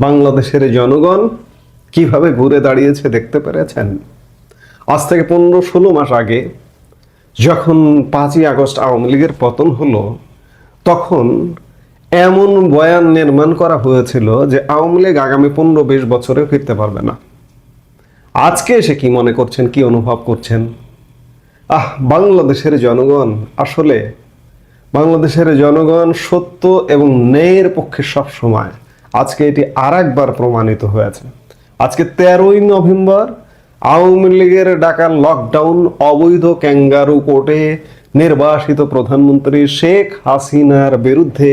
বাংলাদেশের জনগণ কীভাবে ঘুরে দাঁড়িয়েছে দেখতে পেরেছেন? আজ থেকে পনেরো ষোলো মাস আগে যখন পাঁচই আগস্ট আওয়ামী লীগের পতন হলো, তখন এমন বয়ান নির্মাণ করা হয়েছিল যে আওয়ামী লীগ আগামী পনেরো বিশ বছরে ফিরতে পারবে না। আজকে এসে কি মনে করছেন, কি অনুভব করছেন? আহ, বাংলাদেশের জনগণ আসলে, বাংলাদেশের জনগণ সত্য এবং ন্যায়ের পক্ষে সব সময় আজকে এটি আর একবার প্রমাণিত হয়েছে। আজকে তেরোই নভেম্বর আওয়ামী লীগের ডাকা লকডাউন অবৈধ ক্যাঙ্গারু কোর্টে নির্বাসিত প্রধানমন্ত্রী শেখ হাসিনার বিরুদ্ধে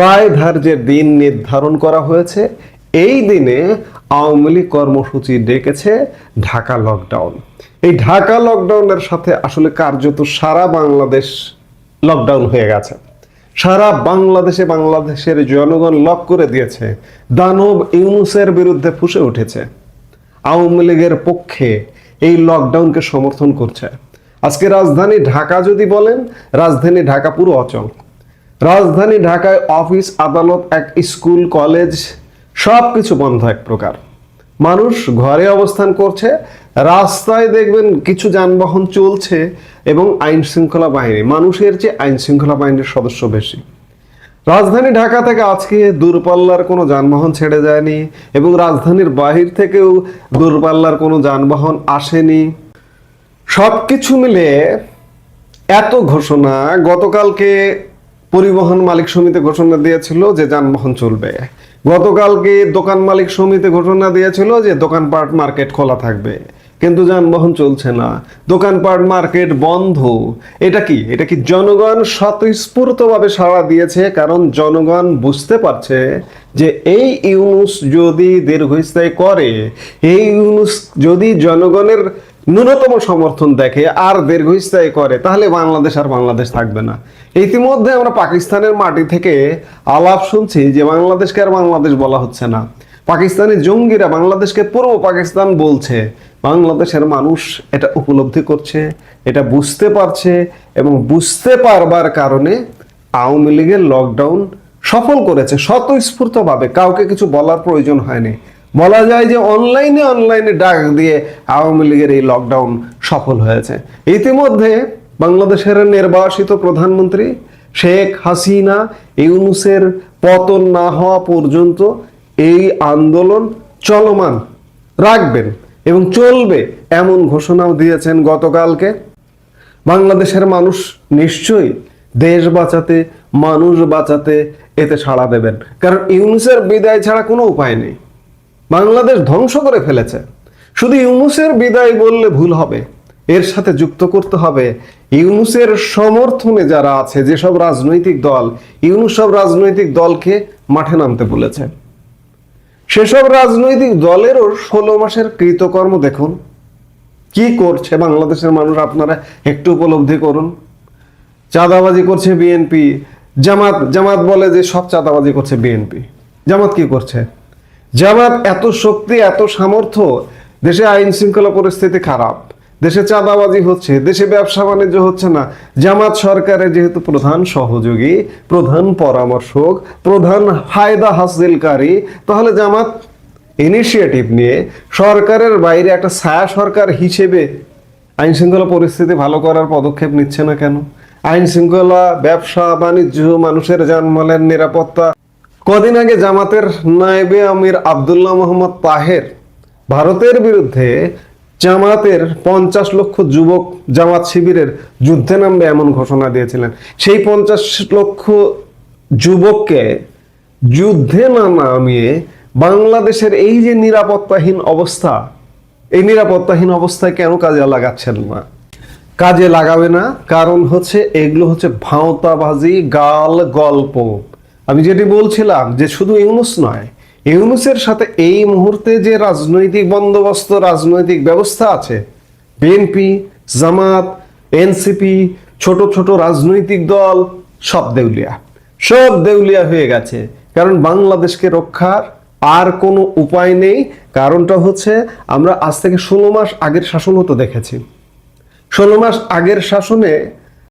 রায় ধার্যের দিন নির্ধারণ করা হয়েছে। এই দিনে আওয়ামী লীগ কর্মসূচি ডেকেছে ঢাকা লকডাউন এই ঢাকা লকডাউনের সাথে আসলে কার্যত সারা বাংলাদেশ লকডাউন হয়ে গেছে। সারা বাংলাদেশে বাংলাদেশের জনগণ লক করে দিয়েছে। দানব ইউনুসের বিরুদ্ধে ফুসে উঠেছে। আওয়ামী লীগের পক্ষে এই লকডাউনকে সমর্থন করছে। আজকে রাজধানী ঢাকা যদি বলেন, রাজধানী ঢাকা পুরো অচল। রাজধানী ঢাকায় অফিস, আদালত, এক স্কুল, কলেজ সব কিছু বন্ধ এক প্রকার। মানুষ ঘরে অবস্থান করছে রাস্তায় দেখবেন কিছু যানবাহন চলছে এবং আইন শৃঙ্খলা বাহিনী, মানুষের চেয়ে আইন শৃঙ্খলা বাহিনীর সদস্য বেশি। রাজধানী ঢাকা থেকে আজকে দূরপাল্লার কোনো যানবাহন ছেড়ে যায়নি এবং রাজধানীর বাহির থেকেও দূরপাল্লার কোনো যানবাহন আসেনি। সব কিছু মিলে এত ঘোষণা, গতকালকে পরিবহন মালিক সমিতি ঘোষণা দিয়েছিল যে যানবাহন চলবে। গতকালকে দোকান মালিক সমিতি ঘোষণা দিয়েছিল যে দোকানপাট মার্কেট খোলা থাকবে। কিন্তু যানবাহন চলছে না। দোকানপাট, মার্কেট বন্ধ। এটা কি? এটা কি জনগণ স্বতঃস্ফূর্তভাবে সাড়া দিয়েছে? কারণ জনগণ বুঝতে পারছে যে এই ইউনুস যদি দীর্ঘস্থায়ী করে, এই ইউনুস যদি জনগণের ন্যূনতম সমর্থন দেখে আর দীর্ঘস্থায়ী করে, তাহলে বাংলাদেশ আর বাংলাদেশ থাকবে না। ইতিমধ্যে আমরা পাকিস্তানের মাটি থেকে আলাপ শুনছি যে বাংলাদেশকে আর বাংলাদেশ বলা হচ্ছে না। পাকিস্তানি জঙ্গিরা বাংলাদেশকে পূর্ব পাকিস্তান বলছে। বাংলাদেশের মানুষ এটা উপলব্ধি করছে, এটা বুঝতে পারছে এবং বুঝতে পারবার কারণে আওয়ামী লীগের লকডাউন সফল করেছে স্বতঃস্ফূর্তভাবে। কাউকে কিছু বলার প্রয়োজন হয়নি। বলা যায় যে অনলাইনে অনলাইনে ডাক দিয়ে আওয়ামী লীগের এই লকডাউন সফল হয়েছে। ইতিমধ্যে বাংলাদেশের নির্বাসিত প্রধানমন্ত্রী শেখ হাসিনা ইউনুসের পতন না হওয়া পর্যন্ত এই আন্দোলন চলমান। রাখবেন এবং চলবে এমন ঘোষণাও দিয়েছেন গতকালকে। বাংলাদেশের মানুষ নিশ্চয়ই দেশ বাঁচাতে, মানুষ বাঁচাতে এতে সাড়া দেবেন। কারণ ইউনুসের বিদায় ছাড়া কোনো উপায় নেই। বাংলাদেশ ধ্বংস করে ফেলেছে। শুধু ইউনুসের বিদায় বললে ভুল হবে। এর সাথে যুক্ত করতে হবে ইউনুসের সমর্থনে যারা আছে, যেসব রাজনৈতিক দল, ইউনুস সব রাজনৈতিক দলকে মাঠে নামতে বলেছে। সেসব রাজনৈতিক দলেরও ষোলো মাসের কৃতকর্ম দেখুন। কি করছে বাংলাদেশের মানুষ আপনারা একটু উপলব্ধি করুন। চাঁদাবাজি করছে বিএনপি জামাত জামাত বলে যে সব চাঁদাবাজি করছে বিএনপি জামাত কি করছে? জামাত এত শক্তি, এত সামর্থ্য, দেশে আইন শৃঙ্খলা পরিস্থিতি খারাপ। দেশে চাঁদাবাজি হচ্ছে, দেশে ব্যবসা বাণিজ্য হচ্ছে না। জামাত সরকারের যেহেতু প্রধান সহযোগী, প্রধান পরামর্শক, প্রধান ফায়দা হাসিলকারী, তাহলে জামাত ইনিশিয়েটিভ নিয়ে সরকারের বাইরে একটা ছায়া সরকার হিসেবে আইন শৃঙ্খলা পরিস্থিতি ভালো করার পদক্ষেপ নিচ্ছে না কেন? আইন শৃঙ্খলা ব্যবসা, বাণিজ্য, মানুষের জানমালের নিরাপত্তা। কদিন আগে জামাতের নায়েবে আমির আবদুল্লাহ মোহাম্মদ তাহের ভারতের বিরুদ্ধে জামাতের পঞ্চাশ লক্ষ যুবক জামাত শিবিরের যুদ্ধে নামবে এমন ঘোষণা দিয়েছিলেন। সেই পঞ্চাশ লক্ষ যুবককে যুদ্ধে না নামিয়ে বাংলাদেশের এই যে নিরাপত্তাহীন অবস্থা, এই নিরাপত্তাহীন অবস্থায় কেন কাজে লাগাচ্ছেন না? কাজে লাগাবে না, কারণ হচ্ছে এগুলো হচ্ছে ভাঁওতাবাজি গাল গল্প আমি যেটি বলছিলাম যে শুধু ইউনুস নয় ইউনুসের সাথে এই মুহূর্তে যে রাজনৈতিক বন্দোবস্ত, রাজনৈতিক ব্যবস্থা আছে, বিএনপি, জামাত, এনসিপি, ছোট ছোট রাজনৈতিক দল, সব দেউলিয়া। সব দেউলিয়া হয়ে গেছে। কারণ বাংলাদেশকে রক্ষার আর কোনো উপায় নেই। কারণটা হচ্ছে, আমরা আজ থেকে ষোলো মাস আগের শাসন হতো দেখেছি। ষোলো মাস আগের শাসনে